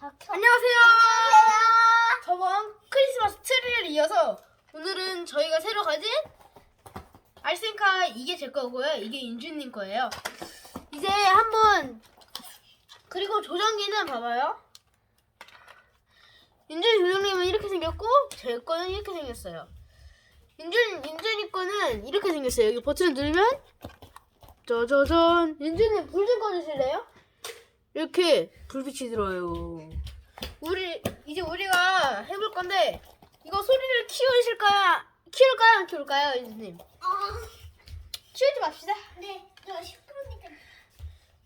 안녕하세요. 저번 크리스마스 트리를 이어서 오늘은 저희가 새로 가진 알센카 이게 제 거고요. 이게 인준님 거예요. 이제 한번 그리고 조정기는 봐봐요. 인준 조정님은 이렇게 생겼고 제 거는 이렇게 생겼어요. 인준 인준이 거는 이렇게 생겼어요. 여기 버튼 누르면 짜자잔 인준님 불 좀 꺼주실래요? 이렇게 불빛이 들어와요. 우리 이제 우리가 해볼 건데 이거 소리를 키우실까요? 키울까요? 안 키울까요, 인준님? 키우지 맙시다. 네, 저 시끄러우니까.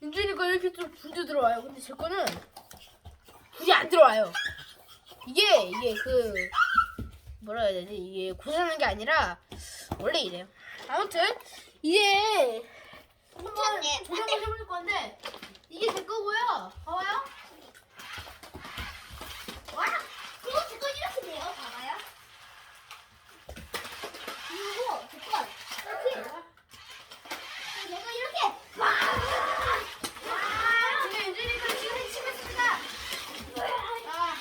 인준이 거 이렇게 좀 불도 들어와요. 근데 제 거는 불이 안 들어와요. 이게 이게 그 뭐라 해야 되지? 이게 고장난 게 아니라 원래 이래요. 아무튼 이제 한번 인준님, 조정을 해볼 건데 이게 제 거고요. 봐봐요. 와, 이거 제거 이렇게 돼요. 봐봐요. 그리고 이렇게. 제가 이렇게. 와, 와, 지금. 아.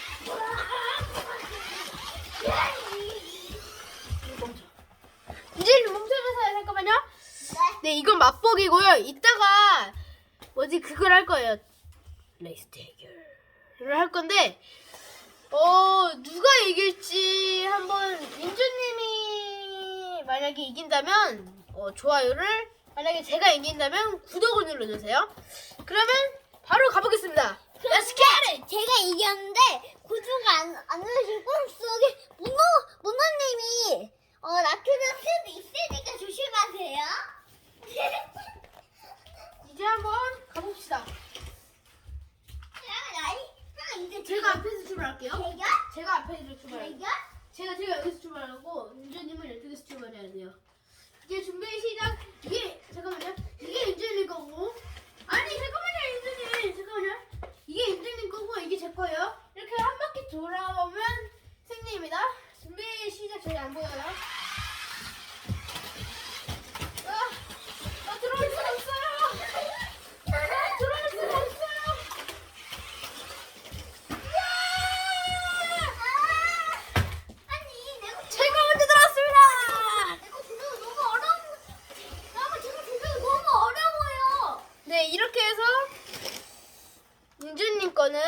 멈춰주세요. 잠깐만요. 네, 이건 맛보기고요. 이따가 뭐지 그걸 할 거예요. 레이스 대결을 할 건데 어 누가 이길지 한번 민주님이 만약에 이긴다면 어, 좋아요를 만약에 제가 이긴다면 구독을 눌러주세요. 그러면 바로 가보겠습니다. Let's get it! 제가 이겼는데 구두가 안, 안 누르시고 속에 문어 문어님이 어 나트륨 수도 있으니까 조심하세요. 이제 한번 가봅시다. 제가 앞에서 출발할게요. 대결 제가 앞에서 출발할게요. 대결 제가 제가 여기서 출발하고 윤주님은 이쪽에서 출발해야 돼요. 이제 준비 시작. 이게 잠깐만요. 이게 윤주님 거고. 아니 잠깐 거는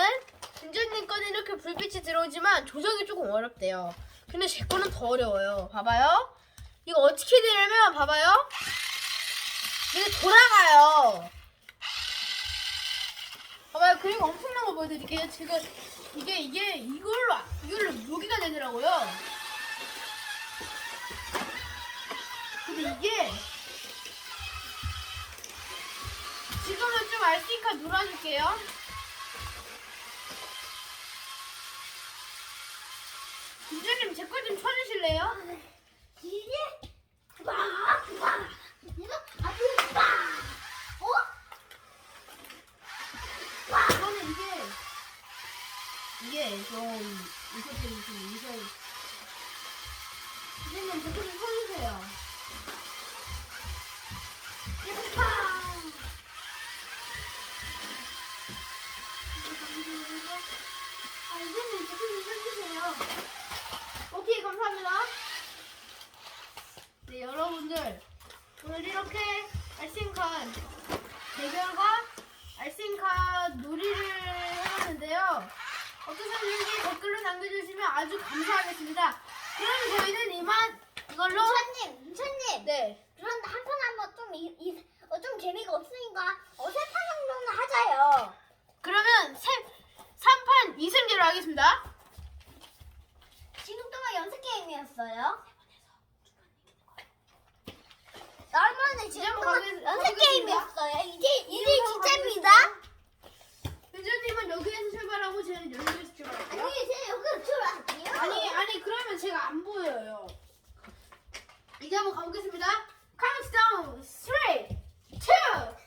윤주님 거는 이렇게 불빛이 들어오지만 조정이 조금 어렵대요. 근데 제 거는 더 어려워요. 봐봐요. 이거 어떻게 되냐면 봐봐요. 이게 돌아가요. 봐봐요. 그리고 엄청난 거 보여드릴게요. 지금 이게 이게 이걸로 이걸로 여기가 되더라고요. 근데 이게 지금은 좀 알 수 있니까 놀아줄게요. 김준님 제 거 좀 쳐주실래요? 이게 와와 내가 아주 와 어? 이거는 이게 이게 좀 이것들이 좀 이상. 김준님 제거좀 쳐주세요. 아, 이제는 제거 좀 쳐주세요. 오케이 감사합니다. 네 여러분들 오늘 이렇게 알싱칸 대결과 알싱카 놀이를 해봤는데요. 어떠셨는지 댓글로 남겨주시면 아주 감사하겠습니다. 그럼 저희는 이만 이걸로 인천님 인천님 네 그런데 한판 하면 좀, 이, 이, 어, 좀 재미가 없으니까 어, 세판 정도는 하자요. 그러면 세, 3판 2승제로 하겠습니다. 지금 동안 연습 게임이었어요. 얼마나 지금 한번 동안 연습 가보겠습니다. 게임이었어요. 이제 이제 한번 진짜입니다. 윤주님은 여기에서 출발하고 저는 여기에서 출발할게요. 아니 이제 여기로 들어갈게요. 아니 아니 그러면 제가 안 보여요. 이제 한번 가보겠습니다. 카운트다운 3, 2, 1,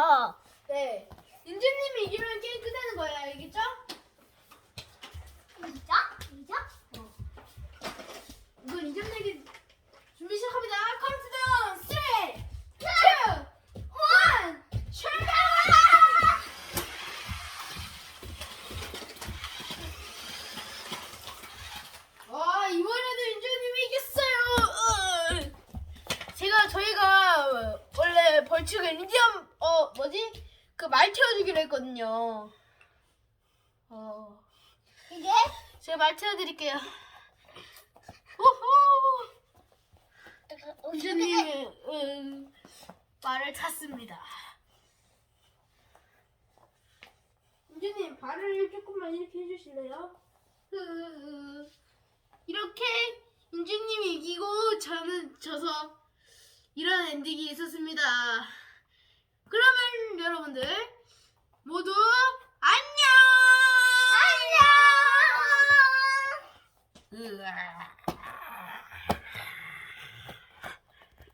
거예요. 네. 윤주님이 이기면 게임 끝나는 거예요. 알겠죠? 이자? 이자? 어. 이건 이점 내기 준비 시작합니다. 카운트다운 3, 2, 1, 출발! 와 이번에도 윤주님이 이겼어요. 으. 제가 저희가 원래 벌칙을 2점 있거든요. 어, 이제 제가 말 태워드릴게요. 오호! 인준님이 음, 말을 탔습니다. 인준님 발을 조금만 이렇게 해주실래요? 흐흐흐. 이렇게 인준님이 이기고 저는 져서 이런 엔딩이 있었습니다. 그러면 여러분들 모두